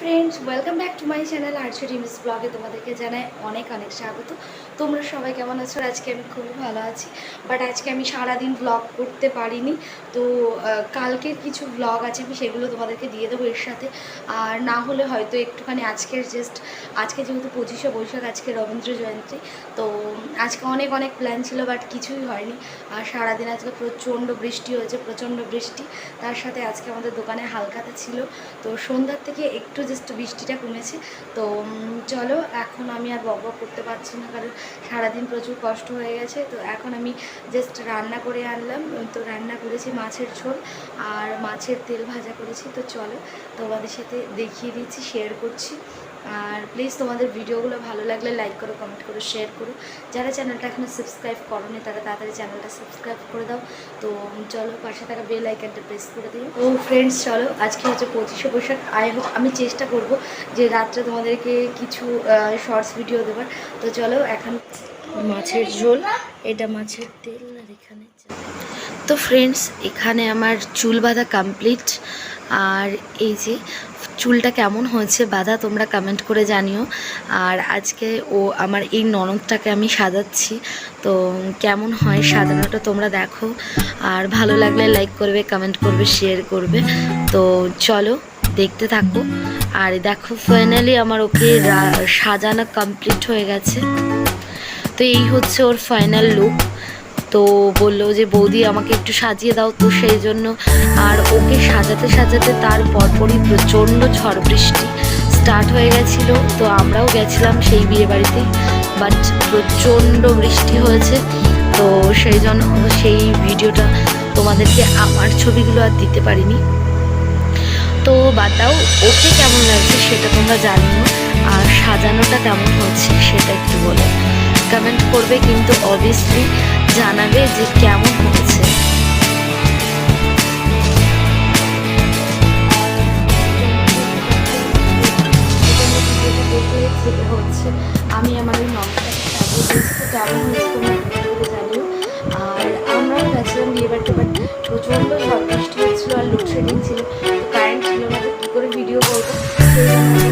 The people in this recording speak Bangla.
Friends welcome back to my channel arts Rimi's ব্লগে তোমাদেরকে জানাই অনেক অনেক স্বাগত। তোমরা সবাই কেমন আছো? আজকে আমি খুবই ভালো আছি। বাট আজকে আমি সারাদিন ব্লগ করতে পারিনি। তো কালকের কিছু ব্লগ আছে, আমি সেগুলো তোমাদেরকে দিয়ে দেবো এর সাথে। আর না হলে হয়তো একটুখানি আজকের জাস্ট আজকে যেহেতু পঁচিশে বৈশাখ, আজকে রবীন্দ্র জয়ন্তী, তো আজকে অনেক অনেক প্ল্যান ছিল বাট কিছুই হয়নি। আর সারাদিন আজকে প্রচণ্ড বৃষ্টি হয়েছে, প্রচণ্ড বৃষ্টি। তার সাথে আজকে আমাদের দোকানে হালকাতে ছিল। তো সন্ধ্যার থেকে একটু জাস্ট বৃষ্টিটা কমেছে। তো চলো, এখন আমি আর বক করতে পারছি না, কারণ সারাদিন প্রচুর কষ্ট হয়ে গেছে। তো, এখন আমি জাস্ট রান্না করে আনলাম। তো, রান্না করেছি মাছের ঝোল আর মাছের তেল ভাজা করেছি। তো, চলো, তোমাদের সাথে দেখিয়ে দিচ্ছি শেয়ার করছি। আর প্লিজ তোমাদের ভিডিওগুলো ভালো লাগলে লাইক করো কমেন্ট করো শেয়ার করো। যারা চ্যানেলটা এখনও সাবস্ক্রাইব করোনি, তারা তাড়াতাড়ি চ্যানেলটা সাবস্ক্রাইব করে দাও। তো চলো, পাশে থাকা বেল আইকনটা প্রেস করে দিও। তো ফ্রেন্ডস চলো, আজকে হচ্ছে পঁচিশে বৈশাখ। আই হোক আমি চেষ্টা করব যে রাত্রে তোমাদেরকে কিছু শর্টস ভিডিও দেবার। তো চলো, এখন মাছের ঝোল। এটা মাছের তেল, আর এখানে তো ফ্রেন্ডস এখানে আমার চুল বাঁধা কমপ্লিট আর এই যে চুলটা কেমন হয়েছে বাঁধা তোমরা কমেন্ট করে জানিও। আর আজকে ও আমার এই ননদটাকে আমি সাজাচ্ছি। তো কেমন হয় সাজানোটা তোমরা দেখো। আর ভালো লাগলে লাইক করবে কমেন্ট করবে শেয়ার করবে। তো চলো, দেখতে থাকো। আর দেখো ফাইনালি আমার ওকে সাজানো কমপ্লিট হয়ে গেছে। তো এই হচ্ছে ওর ফাইনাল লুক তো বলল যে, বৌদি, আমাকে একটু সাজিয়ে দাও তো সেই জন্য। আর ওকে সাজাতে সাজাতে তার পরপরই প্রচণ্ড ঝড় বৃষ্টি স্টার্ট হয়ে গেছিল। তো আমরাও গেছিলাম সেই বিয়ে বাড়িতে বাট প্রচণ্ড বৃষ্টি হয়েছে। তো সেই জন্য, সেই ভিডিওটা তোমাদেরকে আমার ছবিগুলো আর দিতে পারিনি। তো বাদ দাও, ওকে কেমন লাগছে সেটা তোমরা জানিও, আর সাজানোটা কেমন হচ্ছে সেটা একটু বলো। কমেন্ট করবে কিন্তু অবভিয়াসলি জানাবে যে কেমন হয়েছে। হচ্ছে আমি আমার ওই নমটাকে কেমন হয়েছে আর প্রচণ্ড ঝড় বৃষ্টি আর লোডশেডিং ছিল কারেন্ট ছিল না, তো কী করে ভিডিও করব?